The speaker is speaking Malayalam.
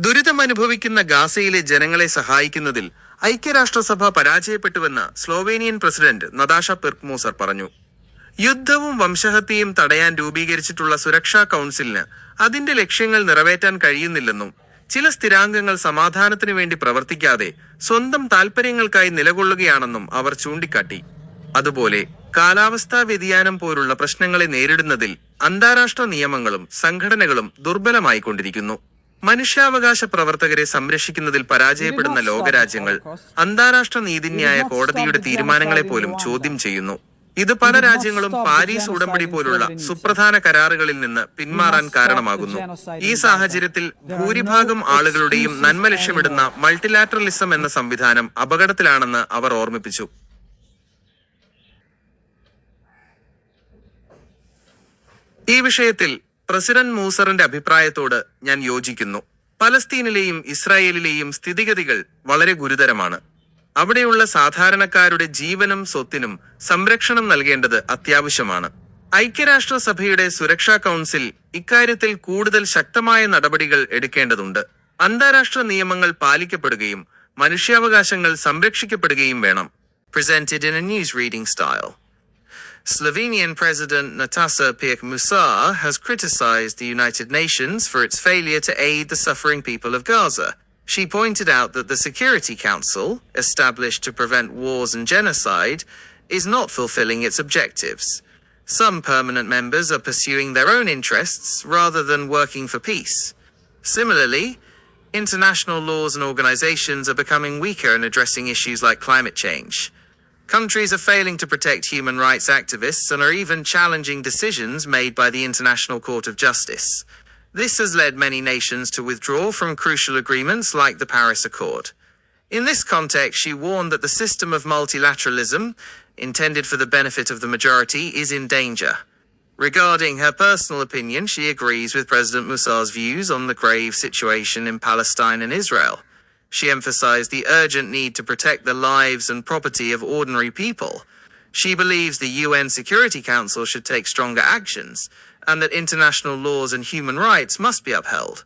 ദുരിതമനുഭവിക്കുന്ന ഗാസയിലെ ജനങ്ങളെ സഹായിക്കുന്നതിൽ ഐക്യരാഷ്ട്രസഭ പരാജയപ്പെട്ടുവെന്ന് സ്ലോവേനിയൻ പ്രസിഡന്റ് നദാഷ പെർക്മോസർ പറഞ്ഞു. യുദ്ധവും വംശഹത്യയും തടയാൻ രൂപീകരിച്ചിട്ടുള്ള സുരക്ഷാ കൗൺസിലിന് അതിന്റെ ലക്ഷ്യങ്ങൾ നിറവേറ്റാൻ കഴിയുന്നില്ലെന്നും ചില സ്ഥിരാംഗങ്ങൾ സമാധാനത്തിനു വേണ്ടി പ്രവർത്തിക്കാതെ സ്വന്തം താൽപര്യങ്ങൾക്കായി നിലകൊള്ളുകയാണെന്നും അവർ ചൂണ്ടിക്കാട്ടി. അതുപോലെ കാലാവസ്ഥാ വ്യതിയാനം പോലുള്ള പ്രശ്നങ്ങളെ നേരിടുന്നതിൽ അന്താരാഷ്ട്ര നിയമങ്ങളും സംഘടനകളും ദുർബലമായിക്കൊണ്ടിരിക്കുന്നു. മനുഷ്യാവകാശ പ്രവർത്തകരെ സംരക്ഷിക്കുന്നതിൽ പരാജയപ്പെടുന്ന ലോകരാജ്യങ്ങൾ അന്താരാഷ്ട്ര നീതിന്യായ കോടതിയുടെ തീരുമാനങ്ങളെ പോലും ചോദ്യം ചെയ്യുന്നു. ഇത് പല രാജ്യങ്ങളും പാരീസ് ഉടമ്പടി പോലുള്ള സുപ്രധാന കരാറുകളിൽ നിന്ന് പിന്മാറാൻ കാരണമാകുന്നു. ഈ സാഹചര്യത്തിൽ ഭൂരിഭാഗം ആളുകളുടെയും നന്മ ലക്ഷ്യമിടുന്ന മൾട്ടിലാറ്ററലിസം എന്ന സംവിധാനം അപകടത്തിലാണെന്ന് അവർ ഓർമ്മിപ്പിച്ചു. ഈ വിഷയത്തിൽ പ്രസിഡന്റ് മൂസറിന്റെ അഭിപ്രായത്തോട് ഞാൻ യോജിക്കുന്നു. പലസ്തീനിലെയും ഇസ്രായേലിലെയും സ്ഥിതിഗതികൾ വളരെ ഗുരുതരമാണ്. അവിടെയുള്ള സാധാരണക്കാരുടെ ജീവനും സ്വത്തിനും സംരക്ഷണം നൽകേണ്ടത് അത്യാവശ്യമാണ്. ഐക്യരാഷ്ട്രസഭയുടെ സുരക്ഷാ കൗൺസിൽ ഇക്കാര്യത്തിൽ കൂടുതൽ ശക്തമായ നടപടികൾ എടുക്കേണ്ടതുണ്ട്. അന്താരാഷ്ട്ര നിയമങ്ങൾ പാലിക്കപ്പെടുകയും മനുഷ്യാവകാശങ്ങൾ സംരക്ഷിക്കപ്പെടുകയും വേണം. Slovenian President Natasa Pirk Musar has criticized the United Nations for its failure to aid the suffering people of Gaza. She pointed out that the Security Council, established to prevent wars and genocide, is not fulfilling its objectives. Some permanent members are pursuing their own interests rather than working for peace. Similarly, international laws and organizations are becoming weaker in addressing issues like climate change. Countries are failing to protect human rights activists and are even challenging decisions made by the International Court of Justice. This has led many nations to withdraw from crucial agreements like the Paris Accord. In this context, she warned that the system of multilateralism, intended for the benefit of the majority, is in danger. Regarding her personal opinion, she agrees with President Musar's views on the grave situation in Palestine and Israel. She emphasized the urgent need to protect the lives and property of ordinary people. She believes the UN Security Council should take stronger actions and that international laws and human rights must be upheld.